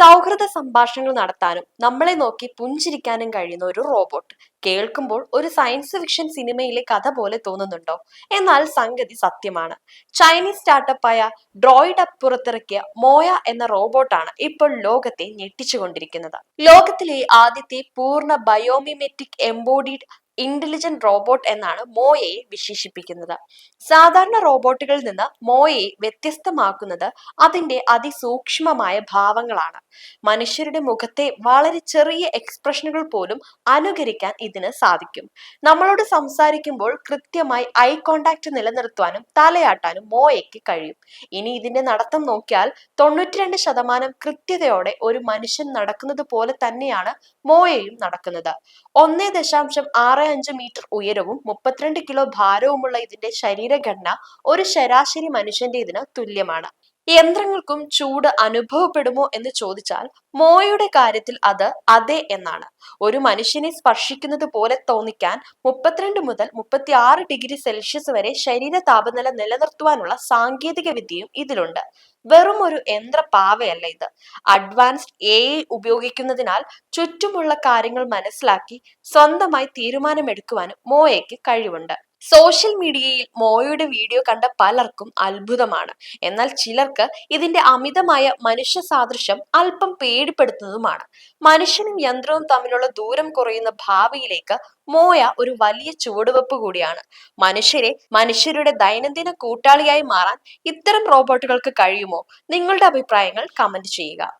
സൗഹൃദ സംഭാഷണങ്ങൾ നടത്താനും നമ്മളെ നോക്കി പുഞ്ചിരിക്കാനും കഴിയുന്ന ഒരു റോബോട്ട്. കേൾക്കുമ്പോൾ ഒരു സയൻസ് ഫിക്ഷൻ സിനിമയിലെ കഥ പോലെ തോന്നുന്നുണ്ടോ? എന്നാൽ സംഗതി സത്യമാണ്. ചൈനീസ് സ്റ്റാർട്ടപ്പായ ഡ്രോയിഡ് പുറത്തിറക്കിയ മോയ എന്ന റോബോട്ടാണ് ഇപ്പോൾ ലോകത്തെ ഞെട്ടിച്ചുകൊണ്ടിരിക്കുന്നത്. ലോകത്തിലെ ആദ്യത്തെ പൂർണ ബയോമിമെറ്റിക് എംബോഡിഡ് ഇന്റലിജന്റ് റോബോട്ട് എന്നാണ് മോയയെ വിശേഷിപ്പിക്കുന്നത്. സാധാരണ റോബോട്ടുകളിൽ നിന്ന് മോയെ വ്യത്യസ്തമാക്കുന്നത് അതിന്റെ അതിസൂക്ഷ്മമായ ഭാവങ്ങളാണ്. മനുഷ്യരുടെ മുഖത്തെ വളരെ ചെറിയ എക്സ്പ്രഷനുകൾ പോലും അനുകരിക്കാൻ ഇതിന് സാധിക്കും. നമ്മളോട് സംസാരിക്കുമ്പോൾ കൃത്യമായി ഐ കോണ്ടാക്ട് നിലനിർത്തുവാനും തലയാട്ടാനും മോയയ്ക്ക് കഴിയും. ഇനി ഇതിന്റെ നടത്തം നോക്കിയാൽ തൊണ്ണൂറ്റിരണ്ട് ശതമാനം കൃത്യതയോടെ ഒരു മനുഷ്യൻ നടക്കുന്നത് പോലെ തന്നെയാണ് മോയയും നടക്കുന്നത്. ഒന്നേ ദശാംശം ആറ് അഞ്ച് മീറ്റർ ഉയരവും മുപ്പത്തിരണ്ട് കിലോ ഭാരവുമുള്ള ഇതിന്റെ ശരീരഘടന ഒരു ശരാശരി മനുഷ്യന്റെ ഇതിന് തുല്യമാണ്. യന്ത്രങ്ങൾക്കും ചൂട് അനുഭവപ്പെടുമോ എന്ന് ചോദിച്ചാൽ മോയുടെ കാര്യത്തിൽ അത് അതെ എന്നാണ്. ഒരു മനുഷ്യനെ സ്പർശിക്കുന്നത് പോലെ തോന്നിക്കാൻ മുപ്പത്തിരണ്ട് മുതൽ മുപ്പത്തി ആറ് ഡിഗ്രി സെൽഷ്യസ് വരെ ശരീര താപനില നിലനിർത്തുവാനുള്ള സാങ്കേതിക വിദ്യയും ഇതിലുണ്ട്. വെറും ഒരു യന്ത്ര പാവയല്ല ഇത്. അഡ്വാൻസ്ഡ് എ ഉപയോഗിക്കുന്നതിനാൽ ചുറ്റുമുള്ള കാര്യങ്ങൾ മനസ്സിലാക്കി സ്വന്തമായി തീരുമാനമെടുക്കുവാനും മോയയ്ക്ക് കഴിവുണ്ട്. സോഷ്യൽ മീഡിയയിൽ മോയുടെ വീഡിയോ കണ്ട പലർക്കും അത്ഭുതമാണ്. എന്നാൽ ചിലർക്ക് ഇതിന്റെ അമിതമായ മനുഷ്യ സാദൃശ്യം അല്പം പേടിപ്പെടുത്തുന്നതുമാണ്. മനുഷ്യനും യന്ത്രവും തമ്മിലുള്ള ദൂരം കുറയുന്ന ഭാവിയിലേക്ക് മോയ ഒരു വലിയ ചുവടുവെപ്പ് കൂടിയാണ്. മനുഷ്യരെ മനുഷ്യരുടെ ദൈനംദിന കൂട്ടാളിയായി മാറാൻ ഇത്തരം റോബോട്ടുകൾക്ക് കഴിയുമോ? നിങ്ങളുടെ അഭിപ്രായങ്ങൾ കമന്റ് ചെയ്യുക.